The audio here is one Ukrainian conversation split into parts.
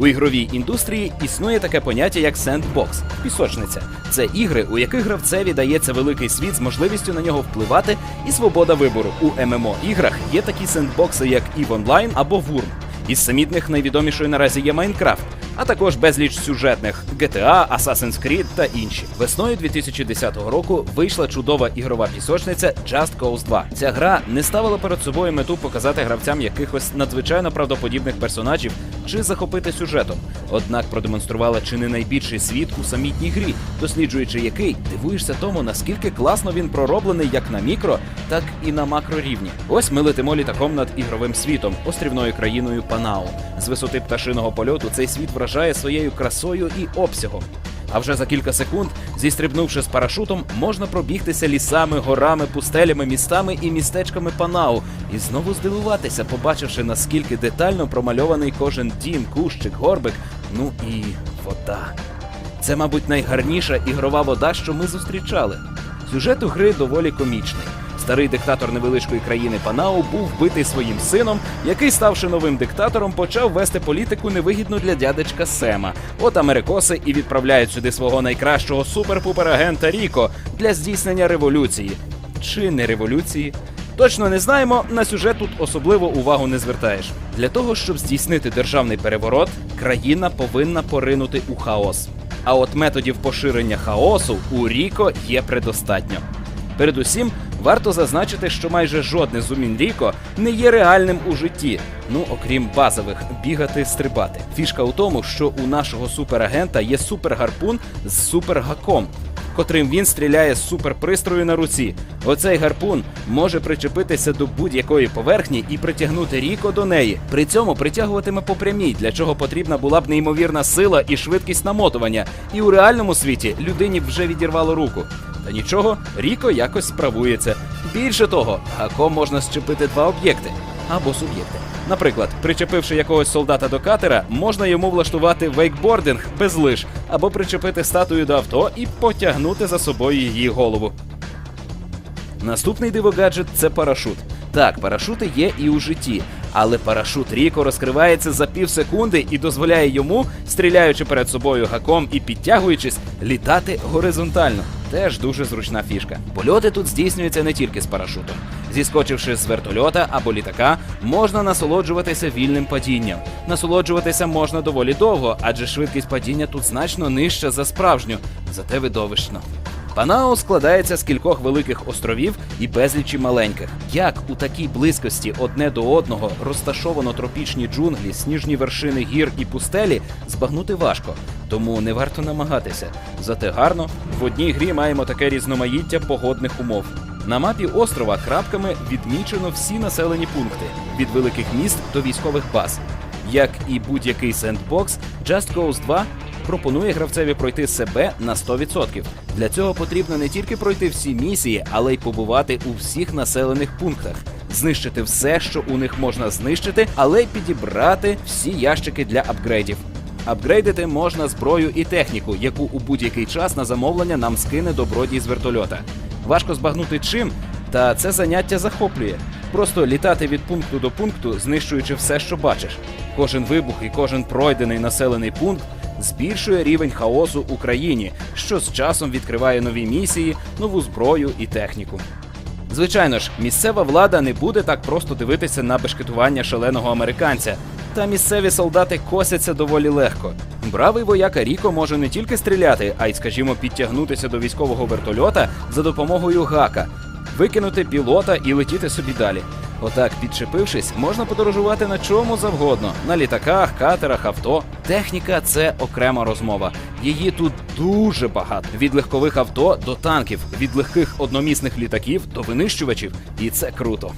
У ігровій індустрії існує таке поняття як сендбокс пісочниця. Це ігри, у яких гравцеві дається великий світ з можливістю на нього впливати і свобода вибору. У ММО іграх є такі сендбокси, як EVE Online або Wurm. Із самітних найвідомішою наразі є Майнкрафт, а також безліч сюжетних GTA, Assassin's Creed та інші. Весною 2010 року вийшла чудова ігрова пісочниця Just Cause 2. Ця гра не ставила перед собою мету показати гравцям якихось надзвичайно правдоподібних персонажів чи захопити сюжетом. Однак продемонструвала чи не найбільший світ у самітній грі, досліджуючи який дивуєшся тому, наскільки класно він пророблений як на мікро, так і на макрорівні. Ось ми летимо літаком над ігровим світом, острівною країною Панау. З висоти пташиного польоту цей світ вражає своєю красою і обсягом. А вже за кілька секунд, зістрибнувши з парашутом, можна пробігтися лісами, горами, пустелями, містами і містечками Панау, і знову здивуватися, побачивши наскільки детально промальований кожен дім, кущик, горбик, ну і вода. Це, мабуть, найгарніша ігрова вода, що ми зустрічали. Сюжет у гри доволі комічний. Старий диктатор невеличкої країни Панау був вбитий своїм сином, який, ставши новим диктатором, почав вести політику невигідну для дядечка Сема. От америкоси і відправляють сюди свого найкращого супер-пупер-агента Ріко для здійснення революції. Чи не революції? Точно не знаємо. На сюжет тут особливо увагу не звертаєш. Для того, щоб здійснити державний переворот, країна повинна поринути у хаос. А от методів поширення хаосу у Ріко є предостатньо. Передусім, варто зазначити, що майже жодне з умінь Ріко не є реальним у житті. Ну окрім базових бігати, стрибати. Фішка у тому, що у нашого суперагента є супергарпун з супергаком, котрим він стріляє з суперпристрою на руці. Оцей гарпун може причепитися до будь-якої поверхні і притягнути Ріко до неї. При цьому притягуватиме по прямій, для чого потрібна була б неймовірна сила і швидкість намотування. І у реальному світі людині б вже відірвало руку. Та нічого, Ріко якось справується. Більше того, гаком можна щепити два об'єкти або суб'єкти. Наприклад, причепивши якогось солдата до катера, можна йому влаштувати вейкбординг без лиж, або причепити статую до авто і потягнути за собою її голову. Наступний дивогаджет це парашут. Так, парашути є і у житті, але парашут Ріко розкривається за пів секунди і дозволяє йому, стріляючи перед собою гаком і підтягуючись, літати горизонтально. Теж дуже зручна фішка. Польоти тут здійснюються не тільки з парашутом. Зіскочивши з вертольота або літака, можна насолоджуватися вільним падінням. Насолоджуватися можна доволі довго, адже швидкість падіння тут значно нижча за справжню, зате видовищно. Панау складається з кількох великих островів і безлічі маленьких. Як у такій близькості одне до одного розташовано тропічні джунглі, сніжні вершини гір і пустелі, збагнути важко, тому не варто намагатися. Зате гарно в одній грі маємо таке різноманіття погодних умов. На мапі острова крапками відмічено всі населені пункти від великих міст до військових баз. Як і будь-який сендбокс, Just Cause 2 пропонує гравцеві пройти себе на 100%. Для цього потрібно не тільки пройти всі місії, але й побувати у всіх населених пунктах, знищити все, що у них можна знищити, але й підібрати всі ящики для апгрейдів. Апгрейдити можна зброю і техніку, яку у будь-який час на замовлення нам скине добродій з вертольота. Важко збагнути чим, та це заняття захоплює. Просто літати від пункту до пункту, знищуючи все, що бачиш. Кожен вибух і кожен пройдений населений пункт збільшує рівень хаосу у країні, що з часом відкриває нові місії, нову зброю і техніку. Звичайно ж, місцева влада не буде так просто дивитися на бешкетування шаленого американця. Та місцеві солдати косяться доволі легко. Бравий вояка Ріко може не тільки стріляти, а й, скажімо, підтягнутися до військового вертольота за допомогою гака, викинути пілота і летіти собі далі. Отак, підчепившись, можна подорожувати на чому завгодно: на літаках, катерах, авто. Техніка це окрема розмова. Її тут дуже багато. Від легкових авто до танків, від легких одномісних літаків до винищувачів. І це круто.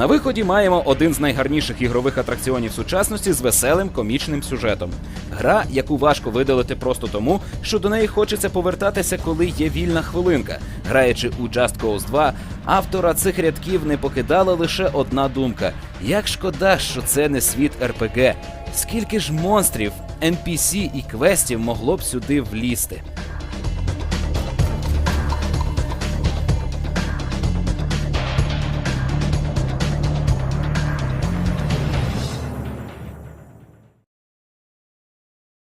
На виході маємо один з найгарніших ігрових атракціонів сучасності з веселим комічним сюжетом. Гра, яку важко видалити просто тому, що до неї хочеться повертатися, коли є вільна хвилинка. Граючи у Just Cause 2, автора цих рядків не покидала лише одна думка: як шкода, що це не світ РПГ. Скільки ж монстрів, NPC і квестів могло б сюди влізти?